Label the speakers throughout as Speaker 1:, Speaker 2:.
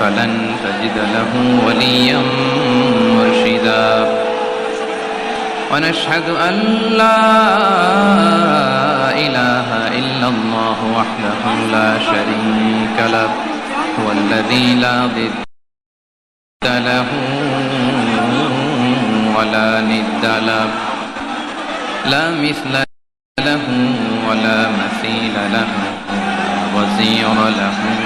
Speaker 1: فلن تجد له وليا مرشدا. ونشهد أن لا إله إلا الله وحده لا شريك له هو الذي لا ضد له ولا ند له. لا مثل له ولا مثيل له وزير له.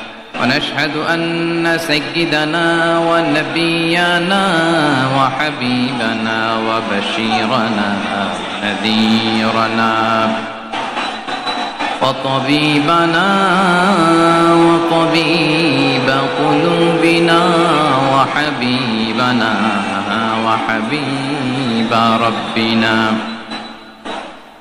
Speaker 1: ونشهد أن سيدنا ونبينا وحبيبنا وبشيرنا نذيرنا وطبيبنا وطبيب قلوبنا وحبيبنا وحبيب ربنا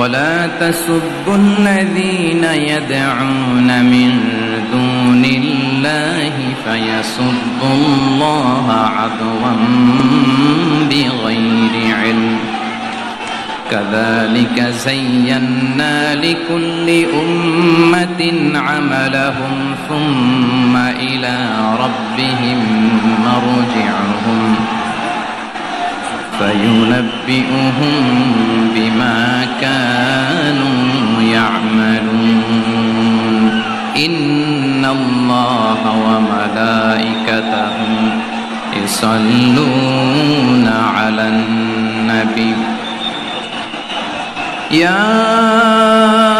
Speaker 1: ولا تسبوا الذين يدعون من دون الله فيسبوا الله عدوا بغير علم. كذلك زينا لكل أمة عملهم ثم إلى ربهم مرجعهم. فينبئهم بما كانوا يعملون. إن الله وملائكته يصلون على النبي. يا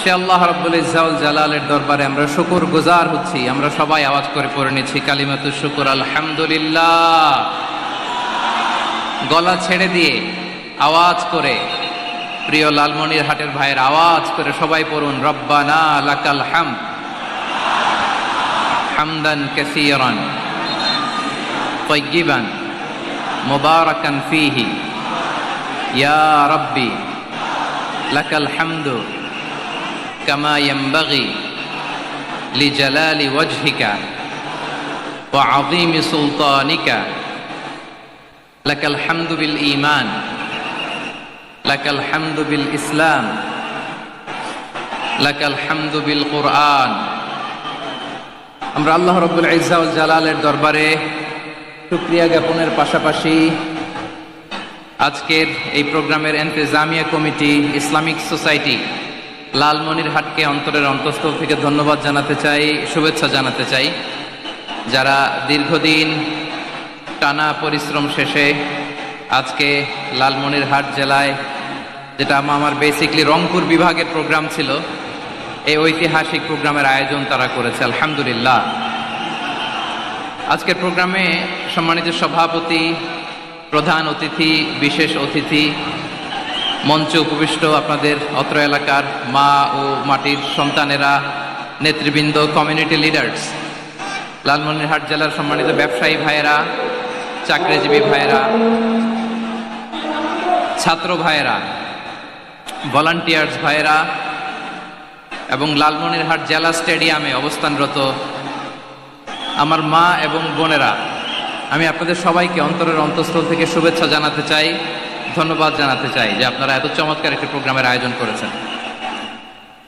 Speaker 1: সে আল্লাহ রব্বুল ইজাউল জালালের দরবারে আমরা শুকুর গুজার হচ্ছি, আমরা সবাই আওয়াজ করে পড়ে নিচ্ছি কালিমাতু শুকুর, আলহামদুলিল্লাহ। গলা ছেড়ে দিয়ে আওয়াজ করে, প্রিয় লালমনির হাটের ভাইয়ের আওয়াজ করে সবাই পড়ুন, রব্বানা লাকাল হাম হামদান কেসিয়রান তৈগিবান মোবারকান ফিহি, ইয়া রব্বি লাকাল হামদু। كما ينبغي لجلال وجهك وعظيم سلطانك لك الحمد بالإيمان لك الحمد بالإسلام لك الحمد بالقرآن আমরা আল্লাহ রব্বুল ইজ্জাউল জালালের দরবারে শুক্রিয়া জ্ঞাপনের পাশাপাশি আজকের এই প্রোগ্রামের এন্তেজামিয়া কমিটি ইসলামিক সোসাইটি লালমনিরহাটকে অন্তরের অন্তঃস্থল থেকে ধন্যবাদ জানাতে চাই, শুভেচ্ছা জানাতে চাই। যারা দীর্ঘদিন টানা পরিশ্রম শেষে আজকে লালমনিরহাট জেলায়, যেটা আমার বেসিকলি রংপুর বিভাগের প্রোগ্রাম ছিল, এই ঐতিহাসিক প্রোগ্রামের আয়োজন তারা করেছে, আলহামদুলিল্লাহ। আজকের প্রোগ্রামে সম্মানিত সভাপতি, প্রধান অতিথি, বিশেষ অতিথি মঞ্চে উপবিষ্ট আপনাদের অত্র এলাকার মা ও মাটির সন্তানেরা, নেতৃবৃন্দ কমিউনিটি লিডার্স লালমনিরহাট জেলার সম্মানিত ব্যবসায়ী ভাইয়েরা, চাকরিজীবী ভাইয়েরা, ছাত্র ভাইয়েরা ভলান্টিয়ার্স ভাইয়েরা এবং লালমনিরহাট জেলা স্টেডিয়ামে অবস্থানরত আমার মা এবং বোনেরা, আমি আপনাদের সবাইকে অন্তরের অন্তঃস্থল থেকে শুভেচ্ছা জানাতে চাই। ধন্যবাদ জানাতে চাই যে আপনারা এত চমৎকার একটি প্রোগ্রামের আয়োজন করেছেন।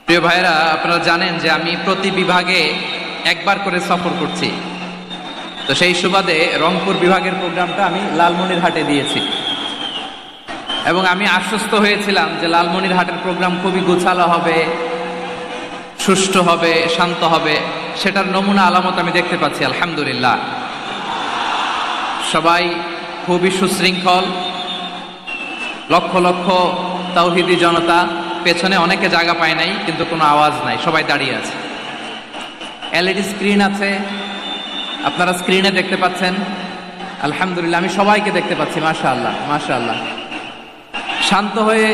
Speaker 1: প্রিয় ভাইয়েরা, আপনারা জানেন যে আমি প্রতি বিভাগে একবার করে সফর করছি। তো সেই সুবাদে রংপুর বিভাগের প্রোগ্রামটা আমি লালমনিরহাটে দিয়েছি। এবং আমি আশ্বস্ত হয়েছিলাম যে লালমনিরহাটের প্রোগ্রাম খুবই গোছালো হবে, সুষ্ঠু হবে, শান্ত হবে, সেটার নমুনা আলামত আমি দেখতে পাচ্ছি, আলহামদুলিল্লাহ। সবাই খুবই সুশৃঙ্খল লক্ষ লক্ষ তাওহিদি জনতা পেছনে অনেকে জায়গা পায় নাই, কিন্তু কোনো আওয়াজ নাই, সবাই দাঁড়িয়ে আছে। এলইডি স্ক্রিন আছে, আপনারা স্ক্রিনে দেখতে পাচ্ছেন। আলহামদুলিল্লাহ, আমি সবাইকে দেখতে পাচ্ছি মাশা আল্লাহ মাশা আল্লাহ শান্ত হয়ে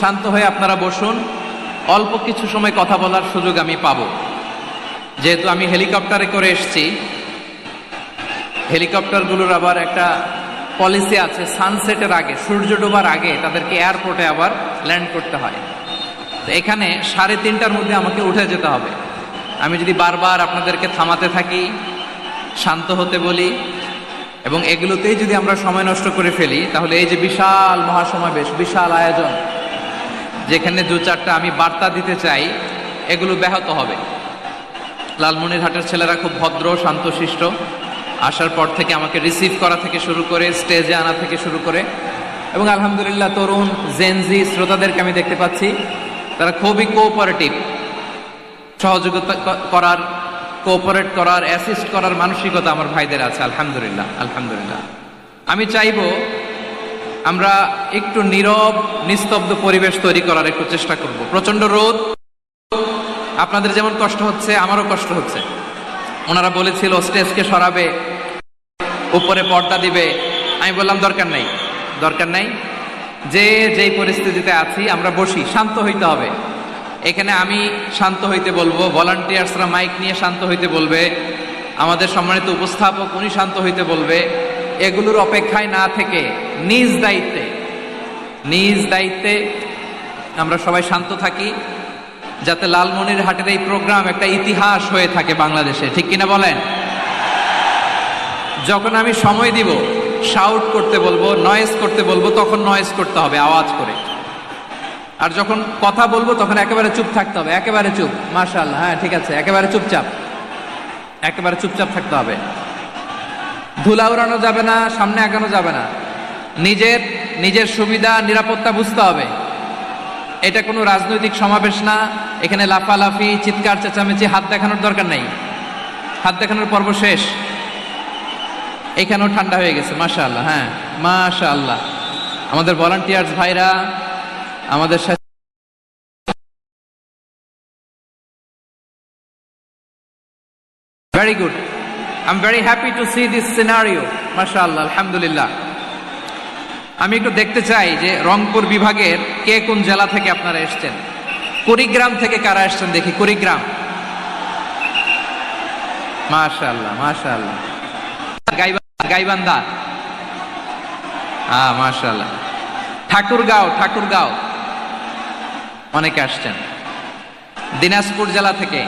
Speaker 1: শান্ত হয়ে আপনারা বসুন। অল্প কিছু সময় কথা বলার সুযোগ আমি পাবো। যেহেতু আমি হেলিকপ্টারে করে এসছি, হেলিকপ্টারগুলোর আবার একটা পলিসি আছে সানসেটের আগে, সূর্য ডোবার আগে তাদেরকে এয়ারপোর্টে আবার ল্যান্ড করতে হয়। তো এখানে সাড়ে তিনটার মধ্যে আমাকে উঠে যেতে হবে। আমি যদি বারবার আপনাদেরকে থামাতে থাকি, শান্ত হতে বলি, এবং এগুলোতেই যদি আমরা সময় নষ্ট করে ফেলি, তাহলে এই যে বিশাল মহাসমাবেশ, বিশাল আয়োজন, যেখানে দু চারটা আমি বার্তা দিতে চাই, এগুলো ব্যাহত হবে। লালমনিরহাটের ছেলেরা খুব ভদ্র, শান্তশিষ্ট। আসার পর থেকে আমাকে রিসিভ করা থেকে শুরু করে স্টেজে আনা থেকে শুরু করে। এবং আলহামদুলিল্লাহ তরুণ জেনজি শ্রোতাদেরকে আমি দেখতে পাচ্ছি। তারা খুবই কোঅপারেটিভ সহযোগিতা করার কোঅপারেট করার অ্যাসিস্ট করার মানসিকতা আমার ভাইদের আছে, আলহামদুলিল্লাহ আলহামদুলিল্লাহ। আমি চাইব আমরা একটু নীরব, নিস্তব্ধ পরিবেশ তৈরি করার একটু চেষ্টা করব। প্রচণ্ড রোদ, আপনাদের যেমন কষ্ট হচ্ছে, আমারও কষ্ট হচ্ছে। ওনারা বলেছিল, স্টেজকে সরাবে, উপরে পর্দা দিবে। আমি বললাম, দরকার নাই দরকার নাই। যে, যেই পরিস্থিতিতে আছি, আমরা বসি, শান্ত হইতে হবে। এখানে আমি শান্ত হইতে বলব, ভলান্টিয়ার্সরা মাইক নিয়ে শান্ত হইতে বলবে, আমাদের সম্মানিত উপস্থাপক উনি শান্ত হইতে বলবে। এগুলোর অপেক্ষায় না থেকে নিজ দায়িত্বে নিজ দায়িত্বে আমরা সবাই শান্ত থাকি। যাতে লালমনির হাটের এই প্রোগ্রাম একটা ইতিহাস হয়ে থাকে বাংলাদেশে। ঠিক কিনা বলেন? যখন আমি সময় দিব শাউট করতে বলব নয়েজ করতে বলব, তখন নয়েজ করতে হবে, আওয়াজ করে। আর যখন কথা বলব, তখন একেবারে চুপ থাকতে হবে, একেবারে চুপ। মাশাআল্লাহ হ্যাঁ ঠিক আছে, একেবারে চুপচাপ। একেবারে চুপচাপ থাকতে হবে। ধুলা উড়ানো যাবে না, সামনে আগানো যাবে না। নিজের নিজের সুবিধা, নিরাপত্তা বুঝতে হবে। এটা কোনো রাজনৈতিক সমাবেশ না। এখানে লাফালাফি, চিৎকার, চেঁচামেচি, হাত দেখানোর দরকার নাই। হাত দেখানোর পর্ব শেষ। এখানেও ঠান্ডা হয়ে গেছে মাশা আল্লাহ হ্যাঁ মাশা আল্লাহ আমাদের ভলান্টিয়ার্স ভাইরা, আমাদের very good I am very happy to see this scenario মাশা আল্লাহ আলহামদুলিল্লাহ। আমি একটু দেখতে চাই যে রংপুর বিভাগের কে কোন জেলা থেকে আপনারা এসছেন? কুড়িগ্রাম থেকে কারা এসছেন দেখি, কুড়িগ্রাম। মাশাআল্লাহ গাইবান্ধা গাইবান্ধা। হ্যাঁ মাশাআল্লাহ। ঠাকুরগাঁও ঠাকুরগাঁও। অনেকে আসছেন। দিনাজপুর জেলা থেকে।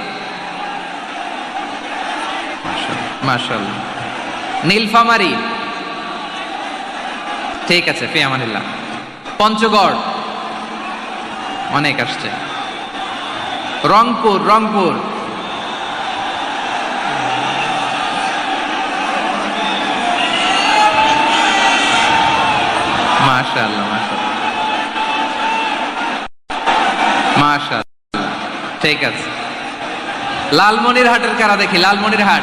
Speaker 1: মাশাআল্লাহ। নীলফামারী। ঠিক আছে ফিয়ামানিল্লাহ পঞ্চগড়। অনেক আসছে। রংপুর রংপুর। মাশাআল্লাহ ঠিক আছে। লালমনির হাটের কারা দেখি? লালমনির হাট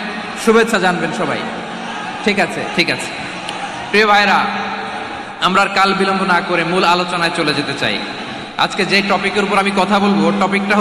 Speaker 1: শুভেচ্ছা জানবেন সবাই। ঠিক আছে ঠিক আছে। প্রিয় ভাইরা আমরা কাল বিলম্ব না করে মূল আলোচনায় চলে যেতে চাই। আজকে যে টপিকের উপর আমি কথা বলব টপিকটা